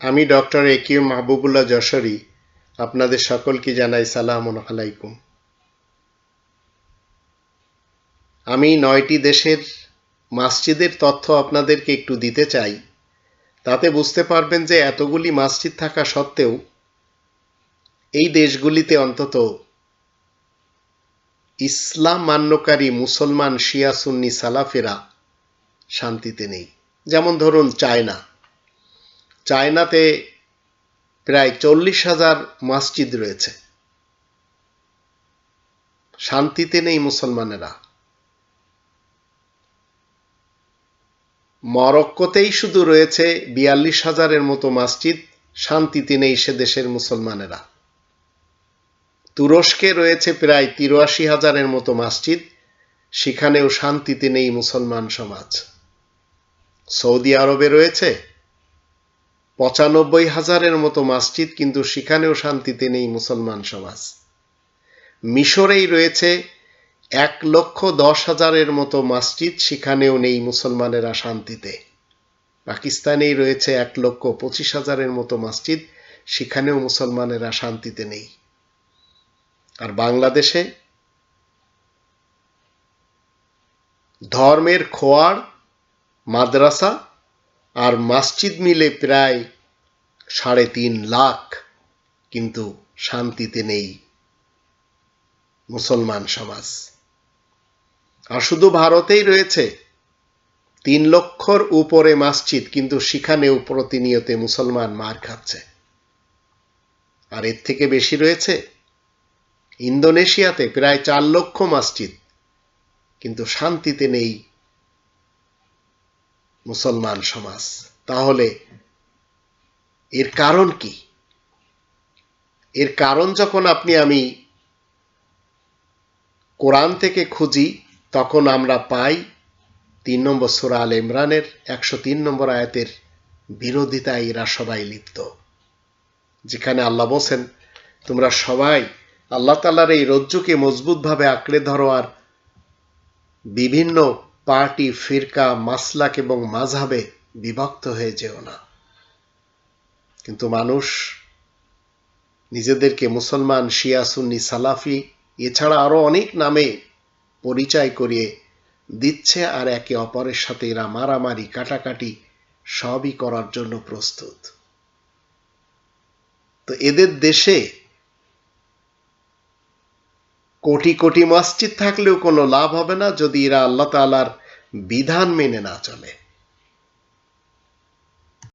আমি doctor A Q Mahbubullah Jashori. আপনাদের সকলকে জানাই সালাম আলাইকুম। আমি নয়টি দেশের মাসজিদের তথ্য আপনাদেরকে একটু দিতে চাই। তাতে বুঝতে পারবেন যে এতগুলি মাসজিদ থাকা সত্ত্বেও এই দেশগুলিতে অন্তত ইসলাম মান্যকারী মুসলমান শিয়া সুন্নি সালাফেরা শান্তিতে নেই। যেমন ধরুন চায়না। চায়নাতে প্রায় চল্লিশ হাজার মসজিদ রয়েছে। শান্তিতে নেই মুসলমানেরা। মরক্কোতেই শুধু রয়েছে বিয়াল্লিশ হাজারের মতো মসজিদ, শান্তিতে নেই সে দেশের মুসলমানেরা। তুরস্কে রয়েছে প্রায় তিরাশি হাজারের মতো মসজিদ, সেখানেও শান্তিতে নেই মুসলমান সমাজ। সৌদি আরবে রয়েছে পঁচানব্বই হাজারের মতো মসজিদ, কিন্তু সেখানেও শান্তিতে নেই মুসলমান সমাজ। মিশরেই রয়েছে এক লক্ষ দশ হাজারের মতো মসজিদ, সেখানেও নেই মুসলমানেরা শান্তিতে। পাকিস্তানেই রয়েছে এক লক্ষ পঁচিশ হাজারের মতো মসজিদ, সেখানেও মুসলমানেরা শান্তিতে নেই। আর বাংলাদেশে? ধর্মের খোয়ার, মাদ্রাসা আর মসজিদ মিলে প্রায় সাড়ে তিন লাখ, কিন্তু শান্তিতে নেই মুসলমান সমাজ। আর শুধু ভারতেই রয়েছে, তিন লক্ষর উপরে মসজিদ, কিন্তু সেখানেও প্রতিনিয়ত মুসলমান মার খাচ্ছে। আর এর থেকে বেশি রয়েছে, ইন্দোনেশিয়াতে প্রায় চার লক্ষ মসজিদ, কিন্তু শান্তিতে নেই মুসলমান সমাজ। তাহলে এর কারণ কি? এর কারণ যখন আপনি আমি কোরআন থেকে খুঁজি, তখন আমরা পাই তিন নম্বর সুরা আল ইমরানের একশো তিন নম্বর আয়াতের বিরোধিতায় এরা সবাই লিপ্ত। যেখানে আল্লাহ বলছেন, তোমরা সবাই আল্লাহ তালার এই রজ্জুকে মজবুতভাবে আঁকড়ে ধরো আর বিভিন্ন পার্টি, ফিরকা, মাসলাক এবং মাঝহাবে বিভক্ত হয়ে যেও না। কিন্তু মানুষ নিজেদেরকে মুসলমান, শিয়া, সুন্নি, সালাফি এছাড়া আরও অনেক নামে পরিচয় করিয়ে দিচ্ছে আর একে অপরের সাথে এরা মারামারি, কাটাকাটি সবই করার জন্য প্রস্তুত। তো এদের দেশে কোটি কোটি মসজিদ থাকলেও কোনো লাভ হবে না যদি এরা আল্লাহ তালার विधान में न ना चले।